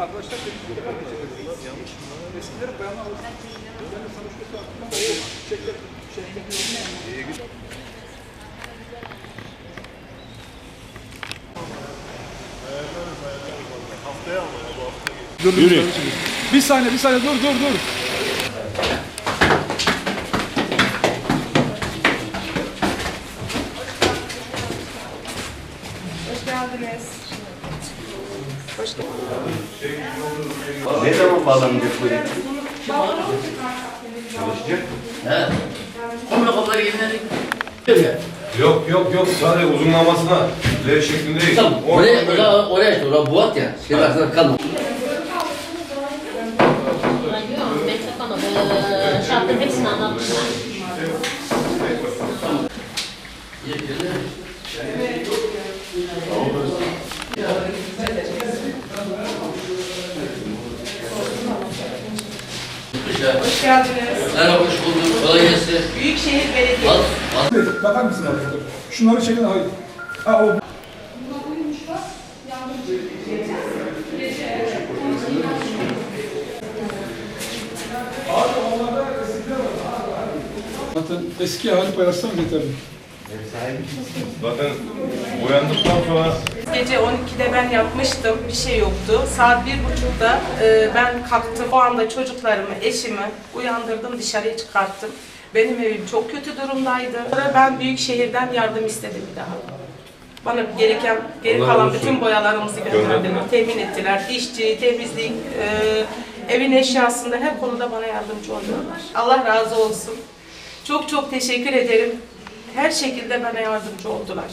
Arkadaşlar dedik ki ben teşekkür ederim. Eskileri bayanlar. Yani tanışması hakkında o çekler, çekler. Dur, dur, dur. Bir saniye, bir saniye dur, dur, dur. Hoş geldiniz. Hoş Ne zaman bağlanacak bu elektrik? Çalışacak mı? He. Komple kopları yeniledik. Yok yok yok sadece uzunlamasına L şeklinde değil. Tamam. Oraya, oraya, oraya işte, oraya buat ya. Şey var, sana kalma. Şartların hepsini anlatmışlar. Güzel. Hoş geldiniz. Merhaba, hoş bulduk. Kolay gelsin. Büyükşehir Belediyesi. Al, al. Bakar mısın abi? Şunları çekin, hayır. Ha o. Zaten eski hali paylaşsanız yeterli. Zaten boyandıktan sonra Gece 12'de ben yapmıştım. Bir şey yoktu. Saat bir buçukta e, ben kalktım. O anda çocuklarımı, eşimi uyandırdım, dışarıya çıkarttım. Benim evim çok kötü durumdaydı. Sonra ben büyük şehirden yardım istedim bir daha. Bana gereken, geri Allah kalan olsun. bütün boyalarımızı gönderdiler, temin ettiler. İşçi, temizlik, e, evin eşyasında her konuda bana yardımcı oluyorlar. Allah razı olsun. Çok çok teşekkür ederim. Her şekilde bana yardımcı oldular.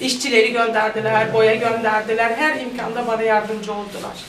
İşçileri gönderdiler, boya gönderdiler. Her imkanda bana yardımcı oldular.